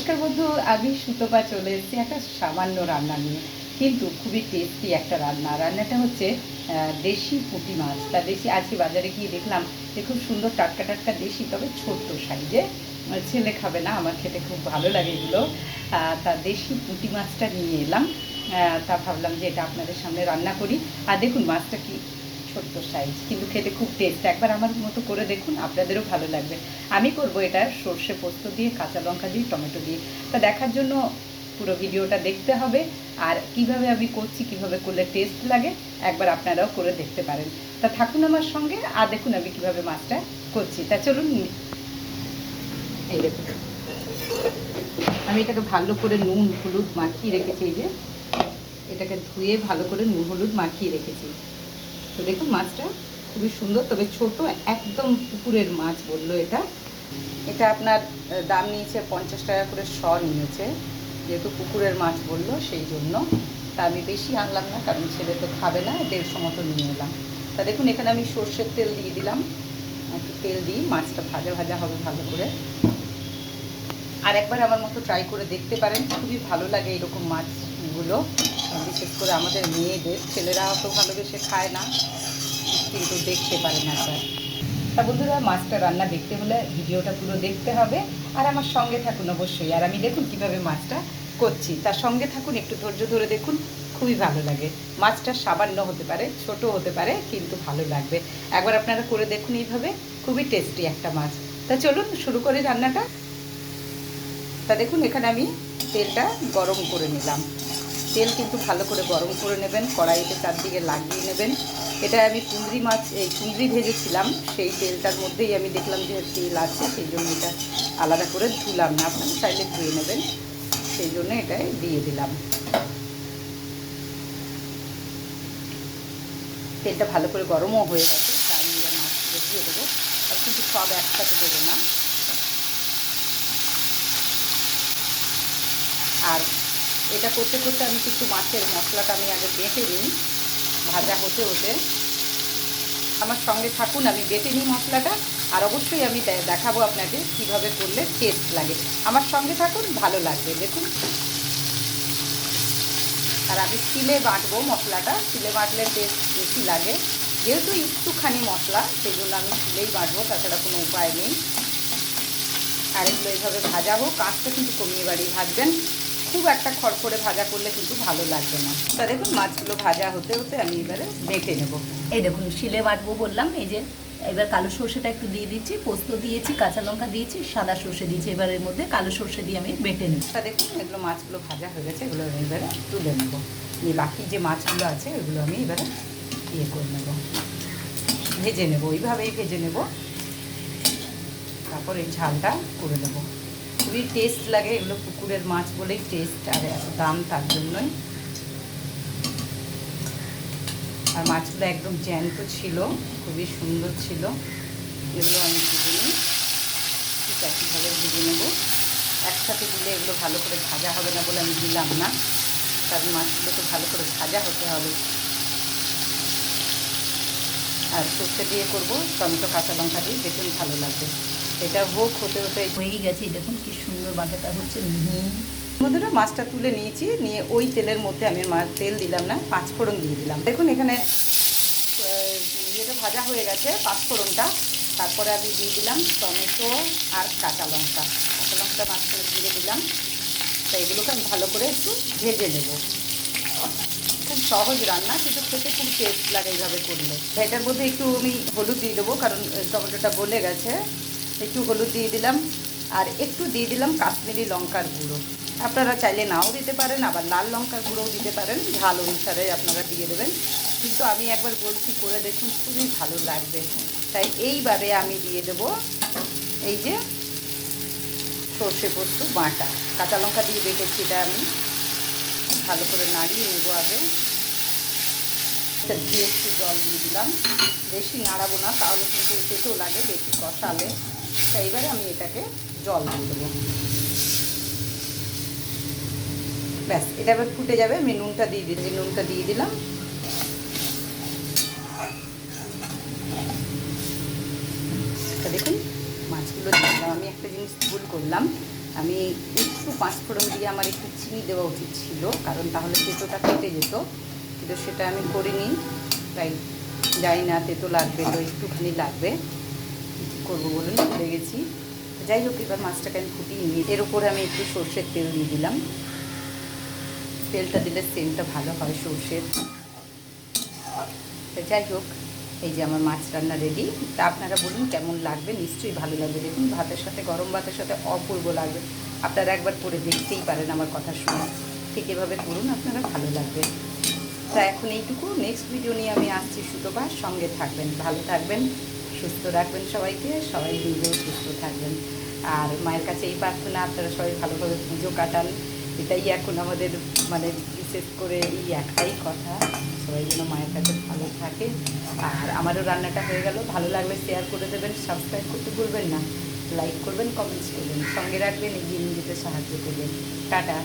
নমস্কার বন্ধু, আমি সুতপা চলে এসেছি একটা সামান্য রান্না নিয়ে। কিন্তু খুবই টেস্টি একটা রান্না। রান্নাটা হচ্ছে দেশি পুঁটি মাছ। তা দেশি আজকে বাজারে গিয়ে দেখলাম যে খুব সুন্দর টাটকা টাটকা দেশি, তবে ছোট্ট সাইজে। ছেলে খাবে না, আমার খেতে খুব ভালো লাগে এগুলো। তা দেশি পুঁটি মাছটা নিয়ে এলাম। তা ভাবলাম যে এটা আপনাদের সামনে রান্না করি। আর দেখুন মাছটা কি ছোট্ট সাইজ কিন্তু খেতে খুব টেস্ট একবার আমার মতো করে দেখুন, আপনাদেরও ভালো লাগবে। আমি করব এটা সর্ষে পোস্ত দিয়ে, কাঁচা লঙ্কা দিয়ে, টমেটো দিয়ে। তা দেখার জন্য পুরো ভিডিওটা দেখতে হবে, আর কীভাবে আমি করছি, কীভাবে করলে টেস্ট লাগে, একবার আপনারাও করে দেখতে পারেন। তা থাকুন আমার সঙ্গে, আর দেখুন আমি কীভাবে মাছটা করছি। তা চলুন, এই দেখুন। আমি এটাকে ভালো করে নুন, হলুদ মাখিয়ে রেখেছি, এই যে। এটাকে ধুয়ে ভালো করে নুন, হলুদ মাখিয়ে রেখেছি। তো দেখুন, মাছটা খুবই সুন্দর, তবে ছোট, একদম পুকুরের মাছ বলল এটা। এটা আপনার দাম নিয়েছে পঞ্চাশ টাকা করে শ নিয়েছে, যেহেতু পুকুরের মাছ বলল সেই জন্য। তা আমি বেশি আনলাম না, কারণ ছেলে তো খাবে না, দেড়শো মতো নিয়ে এলাম। তা দেখুন, এখানে আমি সর্ষের তেল দিয়ে দিলাম। একটু তেল দিই মাছটা ভাজা ভাজা হবে ভালো করে। আর একবার আমার মতো ট্রাই করে দেখতে পারেন, খুবই ভালো লাগে এরকম মাছগুলো বিশেষ করে আমাদের মেয়েদের। ছেলেরা অত ভালোবেসে খায় না, কিন্তু দেখতে পারে না স্যার তা বন্ধুরা, মাছটা রান্না দেখতে হলে ভিডিওটা পুরো দেখতে হবে, আর আমার সঙ্গে থাকুন অবশ্যই। আর আমি দেখুন কীভাবে মাছটা করছি। তার সঙ্গে থাকুন, একটু ধৈর্য ধরে দেখুন, খুবই ভালো লাগে। মাছটা সামান্য হতে পারে, ছোট হতে পারে, কিন্তু ভালো লাগবে। একবার আপনারা করে দেখুন এইভাবে, খুবই টেস্টি একটা মাছ। তা চলুন শুরু করি রান্নাটা। তা দেখুন, এখানে আমি তেলটা গরম করে নিলাম। তেল কিন্তু ভালো করে গরম করে নেবেন, কড়াইতে চারদিকে লাগিয়ে নেবেন। এটা আমি কুঁদরি মাছ, এই কুঁদরি ভেজেছিলাম, সেই তেলটার মধ্যেই আমি দেখলাম যে তেল আছে, সেই জন্য এটা আলাদা করে ধুলাম না। আপনারা চাইলে ধুয়ে নেবেন, সেই জন্য এটাই দিয়ে দিলাম। তেলটা ভালো করে গরমও হয়ে গেছে তা আমি এবার মাছগুলো দিয়ে দেবো। আর কিন্তু সব একসাথে দেবো না। আর এটা করতে করতে আমি কিন্তু মাছের মশলাটা আমি আগে বেটে নিই, ভাজা হতে হতে। আমার সঙ্গে থাকুন, আমি বেটে নিই মশলাটা, আর অবশ্যই আমি দেখাবো আপনাকে কীভাবে করলে টেস্ট লাগে। আমার সঙ্গে থাকুন, ভালো লাগবে, দেখুন। আর আমি শিলে বাটবো মশলাটা, শিলে বাটলে টেস্ট বেশি লাগে। যেহেতু একটুখানি মশলা সেই জন্য আমি শিলেই বাটবো, তাছাড়া কোনো উপায় নেই। আর এগুলো এইভাবে ভাজা হোক, কাঁচটা কিন্তু কমিয়ে বাড়িয়ে ভাজবেন। খুব একটা খড়খড়ে ভাজা করলে কিন্তু ভালো লাগবে না। তা দেখুন মাছগুলো ভাজা হতে হতে আমি এবারে বেটে নেব। এই দেখুন শিলে বাটবো বললাম এই যে এবার কালো সর্ষেটা একটু দিয়ে দিচ্ছি পোস্ত দিয়েছি কাঁচা লঙ্কা দিয়েছি সাদা সর্ষে দিয়েছি এবার এর মধ্যে কালো সর্ষে দিয়ে আমি বেটে নেব। তা দেখুন এগুলো মাছগুলো ভাজা হয়ে গেছে এগুলো আমি এবারে তুলে নেব। নিয়ে বাকি যে মাছগুলো আছে এগুলো আমি এবারে ইয়ে করে নেব। ভেজে নেব ওইভাবেই ভেজে নেব। তারপর এই ঝালটা করে নেব। খুবই টেস্ট লাগে, এগুলো পুকুরের মাছ বলেই টেস্ট আর এত দাম তার জন্যই। আর মাছগুলো একদম জ্যান্ত ছিল, খুবই সুন্দর ছিল। এগুলো আমি ভেজে নিই। ঠিক একইভাবে ভেজে নেব। একসাথে দিলে এগুলো ভালো করে ভাজা হবে না বলে আমি দিলাম না। কারণ মাছগুলো তো ভালো করে ভাজা হতে হবে। আর সর্ষে দিয়ে করব টমেটো, কাঁচা লঙ্কা দিয়ে, দেখুন ভালো লাগবে। এটা হোক হতে হতে হয়েই গেছে। দেখুন কি সুন্দর বাটাটা হচ্ছে। বন্ধুরা মাছটা তুলে নিয়েছি, নিয়ে ওই তেলের মধ্যে আমি তেল দিলাম না, পাঁচফোড়ন দিয়ে দিলাম। দেখুন এখানে ভাজা হয়ে গেছে পাঁচফোড়নটা। তারপরে আমি দিয়ে দিলাম টমেটো আর কাঁচা লঙ্কা। কাঁচা লঙ্কা মাঝখানে দিয়ে দিলাম। তো এগুলোকে আমি ভালো করে একটু ভেজে নেব। খুব সহজ রান্না, কিন্তু খেতে খুব টেস্ট লাগে এইভাবে করলে। এটার মধ্যে একটু আমি হলুদ দিয়ে দেবো, কারণ টমেটোটা গলে গেছে। একটু হলুদ দিয়ে দিলাম আর একটু দিয়ে দিলাম কাশ্মীরি লঙ্কার গুঁড়ো। আপনারা চাইলে নাও দিতে পারেন, আবার লাল লঙ্কার গুঁড়োও দিতে পারেন, ঝাল অনুসারে আপনারা দিয়ে দেবেন। কিন্তু আমি একবার বলছি, করে দেখুন, খুবই ভালো লাগবে। তাই এইভাবে আমি দিয়ে দেবো এই যে সর্ষে পোস্ত বাটা। কাঁচা লঙ্কা দিয়ে বেটেছি এটা আমি। ভালো করে নাড়িয়ে নেব আগে। দিয়ে একটু জল দিয়ে দিলাম। বেশি নাড়াবো না, তাহলে কিন্তু তেতো লাগে, বেশি কষালে। তাই এবারে আমি এটাকে জল দিয়ে দেবো। ব্যাস, এটা এবার ফুটে যাবে, আমি নুনটা দিয়ে দিচ্ছি, নুনটা দিয়ে দিলাম। তা দেখুন, মাছগুলো দিয়ে আমি একটা জিনিস ভুল করলাম। আমি একটু পাঁচফোড়ন দিয়ে আমার একটু চিনি দেওয়া উচিত ছিল, কারণ তাহলে তেঁতোটা কেটে যেত। কিন্তু সেটা আমি করিনি। তাই জানি না, তেতো লাগবে তো, একটুখানি লাগবে। করব বলুন ভুলে গেছি যাই হোক, এবার মাছটাকে আমি ফুটিয়ে নিই এর উপরে আমি একটু সর্ষের তেল দিয়ে দিলাম। তেলটা দিলে সেন্টটা ভালো হয় সর্ষের। যাই হোক, এই যে আমার মাছ রান্না রেডি তা আপনারা বলুন কেমন লাগবে? নিশ্চয়ই ভালো লাগবে। দেখুন, ভাতের সাথে, গরম ভাতের সাথে অপূর্ব লাগবে। আপনারা একবার করে দেখতেই পারেন আমার কথা শুনে। ঠিক এভাবে করুন, আপনারা ভালো লাগবে। তা এখন এইটুকু। নেক্সট ভিডিও নিয়ে আমি আসছি সুতোবার সঙ্গে থাকবেন, ভালো থাকবেন। সুস্থ রাখবেন সবাইকে, সবাই নিজেও সুস্থ থাকবেন। আর মায়ের কাছে এই প্রার্থনা, আপনারা সবাই ভালোভাবে পুজো কাটান। এটাই এখন আমাদের মানে বিশেষ করে এই একটাই কথা, সবাই যেন মায়ের কাছে ভালো থাকে। আর আমারও রান্নাটা হয়ে গেল, ভালো লাগলে শেয়ার করে দেবেন সাবস্ক্রাইব করতে ভুলবেন না। লাইক করবেন কমেন্টস করবেন, সঙ্গে রাখবেন, এগিয়ে নিয়ে যেতে সাহায্য করবেন। টাটা।